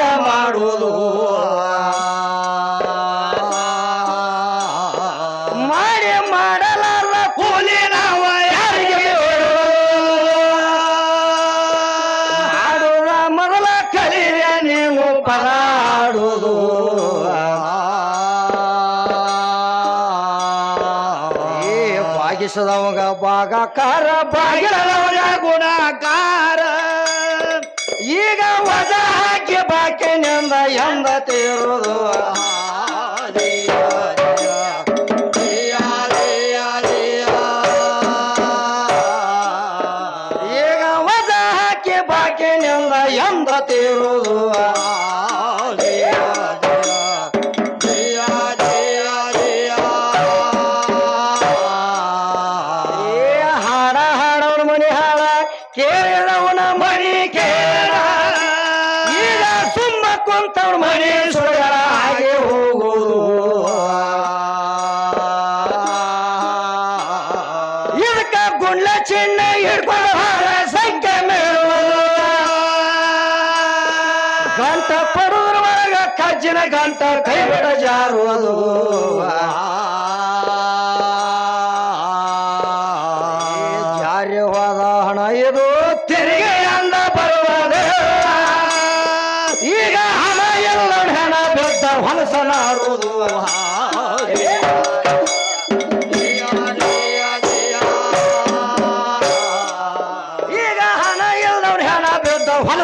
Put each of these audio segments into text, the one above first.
ಹೆಂಗ ಮಾಡುವುದು. ಮಾಡಿ ಮಾಡಲಾರ ಕೂಲಿ ನಾವ ಯಾರಿಗೆ ಮಾಡುವ ಮೊದಲ ಕಲಿಯ ನೀವು ಪದಾಡುವುದು ಬಾಗಿಸದವಾಗ ಭಾಗಕಾರ ಬಾಗಿಲದವಾಗ ಗುಣಕಾರ. ಎಂದ ತೀರುವುದು ಈಗ ವಜ ಹಾಕಿ ಬಾಕಿನಿಂದ ಎಂದ ತೀರುವುದು ಏ ಗುಂಡ್ಲ ಚಿನ್ನ ಹಿಡ್ಕೊಂಡು ಹಾರ ಸಂಖ್ಯೆ ಮೇಳುವುದು ಗಂಟ ಪಡುದ್ರ ಒಳಗ ಕಜ್ಜಿನ ಗಂಟ ಕೈ ಬಿಡ ಜಾರುವುದು ಜಾರಿ ಹೋದ ಹಣ ಇದು. ತೆರಿಗೆ ಅಂದ ಬರುವುದು. ಈಗ ಹಣ ಎಲ್ಲ ಹಣ ಬಿದ್ದ ಹೊಲಸನಾರುವುದು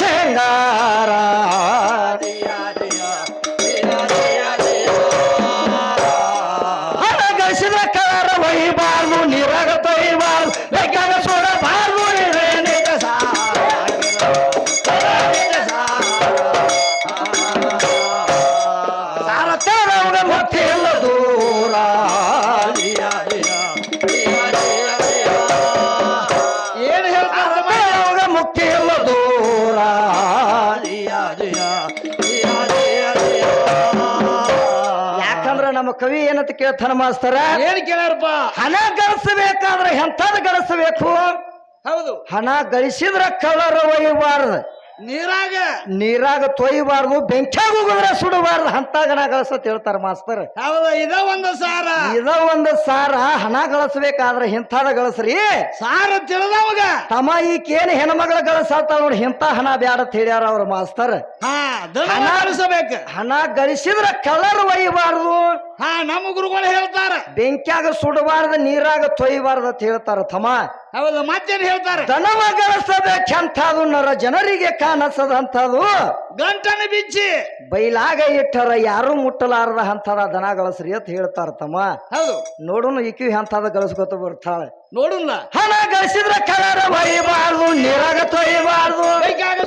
ಶೃಂಗಾರ. ಹಣ ಗಳಿಸಿದ ಕಲರ ಒಯ್ಯಬಾರ್ದು ನೀರಾಗ ತೊಯ್ಯಬಾರ್ದು ಬೇಕಾಗ ಸುಡಬಾರ್ದು ಸಾರ. ತೇರವಗ ಮುಕ್ತಿ ಇಲ್ಲ ದೂರ. ಕವಿ ಏನಂತ ಕೇಳ್ತಾನ ಮಾಸ್ತರ? ಏನ್ ಕೇಳಾರಪ್ಪ ಹಣ ಗಳಿಸಬೇಕಾದ್ರೆ ಎಂಥದ್ ಗಳಿಸಬೇಕು? ಹೌದು. ಹಣ ಗಳಿಸಿದ್ರ ಕಲರ್ ಒಯ್ಯಬಾರ್ದು. ನೀರಾಗ. ನೀರಾಗ ತೊಯ್ಬಾರ್ದು ಬೆಂಕಿಯಾಗ ಹೋಗಿದ್ರೆ ಸುಡಬಾರ್ದು ಅಂತ ಹಣ ಗಳಿಸತ್ ಹೇಳ್ತಾರ ಮಾಸ್ತರ್. ಹೌದು ಇದ ಒಂದು ಸಾರ. ಇದ ಒಂದು ಸಾರ ಹಣ ಗಳಿಸ್ಬೇಕಾದ್ರೆ ಇಂಥದ ಗಳಿಸ್ರಿ. ಸಾರ ತಿಳಿದವಾಗ. ತಮ್ಮ ಈಕೇನು ಹೆಣ್ಮಗಳ ಗಳಿಸತ್ತಾಳ ನೋಡಿ ಇಂಥ ಹಣ ಬ್ಯಾಡ ಅಂತ ಹೇಳ್ಯಾರ ಅವ್ರ ಮಾಸ್ತರ್. ಹಣ- ಗಳಿಸಬೇಕು. ಹಣ ಗಳಿಸಿದ್ರ ಕಲರ್ ಒಯ್ಯಬಾರ್ದು ಹಾ ನಮ್ಮ ಗುರುಗಳು ಹೇಳ್ತಾರ. ಬೆಂಕಿಯಾಗ ಸುಡಬಾರ್ದು ನೀರಾಗ ತೊಯ್ಯಬಾರ್ದು ಅಂತ ಹೇಳ್ತಾರ ತಮ್ಮ. ಹೌದು ಮತ್ತೇನ್ ಹೇಳ್ತಾರೆ? ದನವ ನರ ಜನರಿಗೆ ಕಾಣಿಸದಂಥದು. ಗಂಟನ ಬಿಚ್ಚಿ. ಬೈಲಾಗ ಇಟ್ಟರ ಯಾರು ಮುಟ್ಟಲಾರದ ಹಂತದ ದನ ಗಳಿಸ್ರಿ ಅಂತ ಹೇಳ್ತಾರ ತಮ್ಮ. ಹೌದು. ನೋಡುನು ಇಕ್ಕಿ ಹಂತದ ಗಳಿಸ್ಕೊತ ಬರ್ತಾಳೆ. ನೋಡುಲ್ಲ. ಹಣ ಗಳಿಸಿದ್ರ ಕಲರ ಒಯ್ಯಬಾರ್ದು ನೀರಾಗ ತೊಯ್ಯಬಾರ್ದು. ಕೈಗಾಗ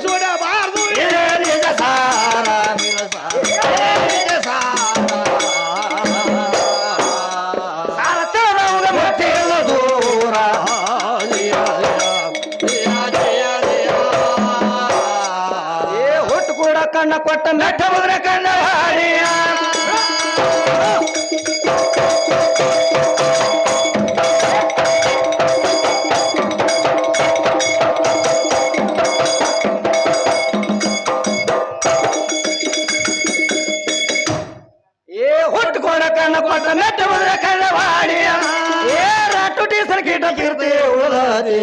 ಕಣ್ಣ ಕೊಟ್ಟ ನಟ ಮುದ್ರೆ ಕಣ್ಣ ಹಾಡಿಯ ಏ ಕಣ್ಣ ಕೊಟ್ಟ ಮೆಟ್ಟ ಮುದ್ರೆ ಕಣ್ಣ ಹಾಡಿಯ ಏ, ರಾಟು ಟೀಸರ್ ಕೀಟ ಕೀರ್ತಿ ಉಳದಿ